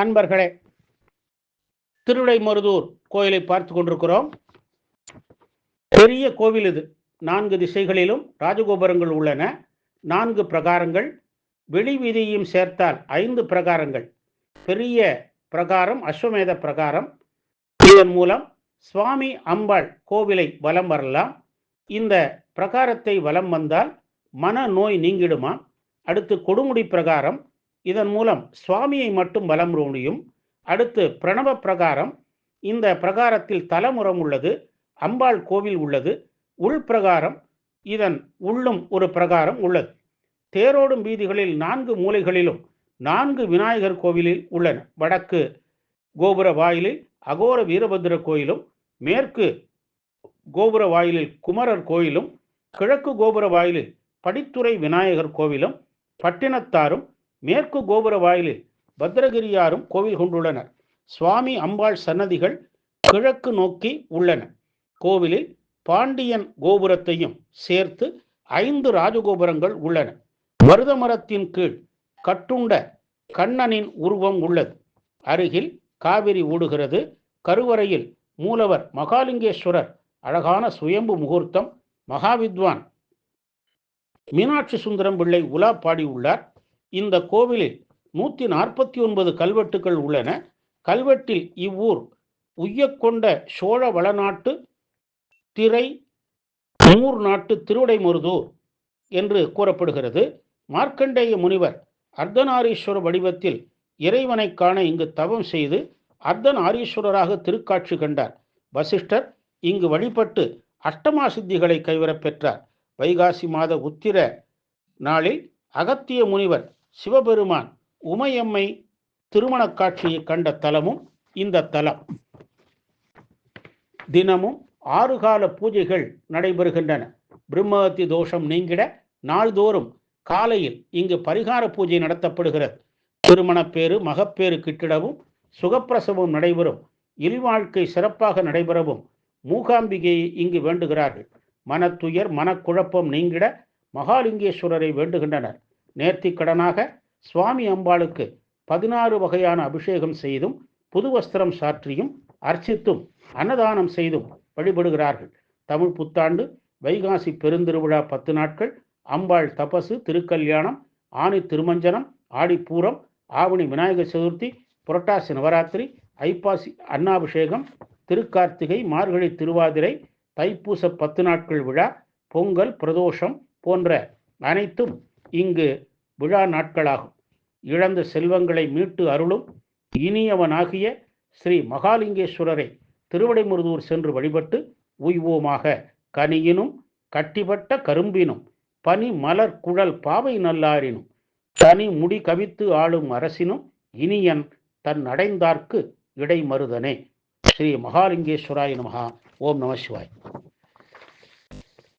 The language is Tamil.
அன்பர்களே திருவிடைமருதூர் கோயிலை பார்த்து கொண்டிருக்கிறோம். பெரிய கோவில் இது. நான்கு திசைகளிலும் ராஜகோபுரங்கள் உள்ளன. நான்கு பிரகாரங்கள். வெளி வீதியையும் சேர்த்தால் ஐந்து பிரகாரங்கள். பெரிய பிரகாரம் அஸ்வமேத பிரகாரம். இதன் மூலம் சுவாமி அம்பாள் கோவிலை வலம் வரலாம். இந்த பிரகாரத்தை வலம் வந்தால் மன நோய் நீங்கிடுமா? அடுத்து கொடுமுடி பிரகாரம். இதன் மூலம் சுவாமியை மட்டும் வலம் முடியும். அடுத்து பிரணவ பிரகாரம். இந்த பிரகாரத்தில் தலமுறம் உள்ளது அம்பாள் கோவில் உள்ளது உள் பிரகாரம் இதன் உள்ளும் ஒரு பிரகாரம் உள்ளது. தேரோடும் வீதிகளில் நான்கு மூலைகளிலும் நான்கு விநாயகர் கோவிலில் உள்ளன. வடக்கு கோபுர வாயிலில் அகோர வீரபத்திர கோயிலும் மேற்கு கோபுர வாயிலில் குமரர் கோயிலும் கிழக்கு கோபுர வாயிலில் படித்துறை விநாயகர் கோவிலும் பட்டினத்தாரும் மேற்கு கோபுர வாயிலில் பத்ரகிரியாரும் கோவில் கொண்டுள்ளனர். சுவாமி அம்பாள் சன்னதிகள் கிழக்கு நோக்கி உள்ளன. கோவிலில் பாண்டியன் கோபுரத்தையும் சேர்த்து ஐந்து ராஜகோபுரங்கள் உள்ளன. மருத மரத்தின் கீழ் கட்டுண்ட கண்ணனின் உருவம் உள்ளது. அருகில் காவிரி ஓடுகிறது. கருவறையில் மூலவர் மகாலிங்கேஸ்வரர் அழகான சுயம்பு முகூர்த்தம் மகாவித்வான் மீனாட்சி சுந்தரம் பிள்ளை உலா பாடியுள்ளார். இந்த கோவிலில் நூற்றி நாற்பத்தி ஒன்பது கல்வெட்டுகள் உள்ளன. கல்வெட்டில் இவ்வூர் உய்யக்கொண்ட சோழ வளநாட்டு திரை மூர் நாட்டு திருவிடைமருதூர் என்று கூறப்படுகிறது. மார்க்கண்டேய முனிவர் அர்த்தநாரீஸ்வர வடிவத்தில் இறைவனை காண இங்கு தவம் செய்து அர்த்தநாரீஸ்வரராக திருக்காட்சி கண்டார். வசிஷ்டர் இங்கு வழிபட்டு அஷ்டமா சித்திகளை கைவரப் பெற்றார். வைகாசி மாத உத்திர நாளில் அகத்திய முனிவர் சிவபெருமான் உமையம்மை திருமண காட்சியை கண்ட தலமும் இந்த தலம். தினமும் ஆறு கால பூஜைகள் நடைபெறுகின்றன. பிரம்மஹத்தி தோஷம் நீங்கிட நாள்தோறும் காலையில் இங்கு பரிகார பூஜை நடத்தப்படுகிறது. திருமணப்பேறு மகப்பேறு கிட்டிடவும் சுகப்பிரசவம் நடைபெறும். இல்வாழ்க்கை சிறப்பாக நடைபெறவும் மூகாம்பிகையை இங்கு வேண்டுகிறார்கள். மனத்துயர் மனக்குழப்பம் நீங்கிட மகாலிங்கேஸ்வரரை வேண்டுகின்றனர். நேர்த்திக்கடனாக சுவாமி அம்பாளுக்கு பதினாறு வகையான அபிஷேகம் செய்தும் புது வஸ்திரம் சாற்றியும் அர்ச்சித்தும் அன்னதானம் செய்தும் வழிபடுகிறார்கள். தமிழ் புத்தாண்டு வைகாசி பெருந்திருவிழா பத்து நாட்கள் அம்பாள் தபசு திருக்கல்யாணம் ஆணி திருமஞ்சனம் ஆடிப்பூரம் ஆவணி விநாயகர் சதுர்த்தி புரட்டாசி நவராத்திரி ஐப்பாசி அன்னாபிஷேகம் திருக்கார்த்திகை மார்கழி திருவாதிரை தைப்பூச பத்து நாட்கள் விழா பொங்கல் பிரதோஷம் போன்ற அனைத்தும் இங்கு விழா நாட்களாகும். இழந்த செல்வங்களை மீட்டு அருளும் இனியவனாகிய ஸ்ரீ மகாலிங்கேஸ்வரரை திருவடைமுருதூர் சென்று வழிபட்டு உய்வோமாக கனியினும் கட்டிப்பட்ட கரும்பினும் பனி மலர் குழல் பாவை நல்லாரினும் தனி முடி கவித்து ஆளும் அரசினும் இனியன் தன் அடைந்தார்க்கு இடைமருதனே. ஸ்ரீ மகாலிங்கேஸ்வராய நமகா ஓம் நம சிவாய்.